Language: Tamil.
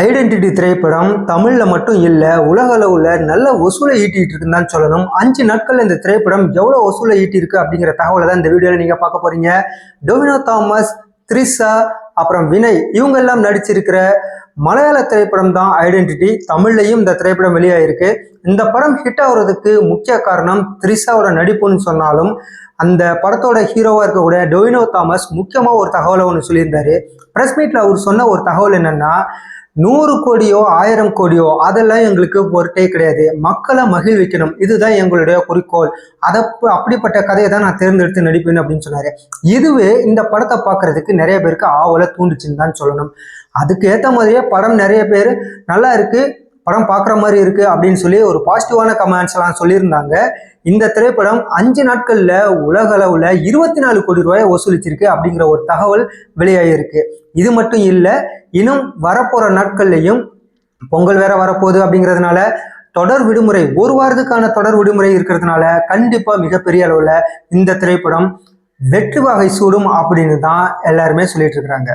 ஐடென்டிட்டி திரைப்படம் தமிழில் மட்டும் இல்லை உலக அளவில் நல்ல வசூலை ஈட்டிட்டு இருக்குன்னு தான் சொல்லணும். அஞ்சு நாட்கள் இந்த திரைப்படம் எவ்வளோ வசூலை ஈட்டியிருக்கு அப்படிங்கிற தகவலை தான் இந்த வீடியோவில் நீங்கள் பார்க்க போறீங்க. டொமினோ தாமஸ் த்ரிஷா அப்புறம் வினய் இவங்க எல்லாம் நடிச்சிருக்கிற மலையாள திரைப்படம் தான் ஐடென்டிட்டி. தமிழ்லையும் இந்த திரைப்படம் வெளியாயிருக்கு. இந்த படம் ஹிட் ஆகுறதுக்கு முக்கிய காரணம் த்ரிஷாவோட நடிப்புன்னு சொன்னாலும் அந்த படத்தோட ஹீரோவாக இருக்கக்கூடிய டொவினோ தாமஸ் முக்கியமாக ஒரு தகவலை ஒன்று சொல்லியிருந்தாரு. ப்ரெஸ் மீட்டில் அவர் சொன்ன ஒரு தகவல் என்னன்னா நூறு கோடியோ ஆயிரம் கோடியோ அதெல்லாம் எங்களுக்கு பொருட்டே கிடையாது. மக்களை மகிழ்விக்கணும். இதுதான் எங்களுடைய குறிக்கோள். அதை அப்படிப்பட்ட கதையை தான் நான் தேர்ந்தெடுத்து நடிப்பேன் அப்படின்னு சொன்னாரு. இதுவே இந்த படத்தை பார்க்கறதுக்கு நிறைய பேருக்கு ஆவலை தூண்டுச்சுன்னு தான் சொல்லணும். அதுக்கு ஏற்ற மாதிரியே படம் நிறைய பேர் நல்லா இருக்கு. படம் பார்க்குற மாதிரி இருக்குது அப்படின்னு சொல்லி ஒரு பாசிட்டிவான கமெண்ட்ஸ்லாம் சொல்லியிருந்தாங்க. இந்த திரைப்படம் அஞ்சு நாட்களில் உலக அளவில் இருபத்தி நாலு கோடி ரூபாயை வசூலிச்சிருக்கு அப்படிங்கிற ஒரு தகவல் வெளியாகிருக்கு இது மட்டும் இல்லை இன்னும் வரப்போகிற நாட்கள்லையும் பொங்கல் வேற வரப்போகுது அப்படிங்கிறதுனால தொடர் விடுமுறை ஒரு வாரத்துக்கான தொடர் விடுமுறை இருக்கிறதுனால கண்டிப்பாக மிகப்பெரிய அளவில் இந்த திரைப்படம் வெற்றி வகை சூடும் அப்படின்னு தான் எல்லாருமே சொல்லிட்டு இருக்கிறாங்க.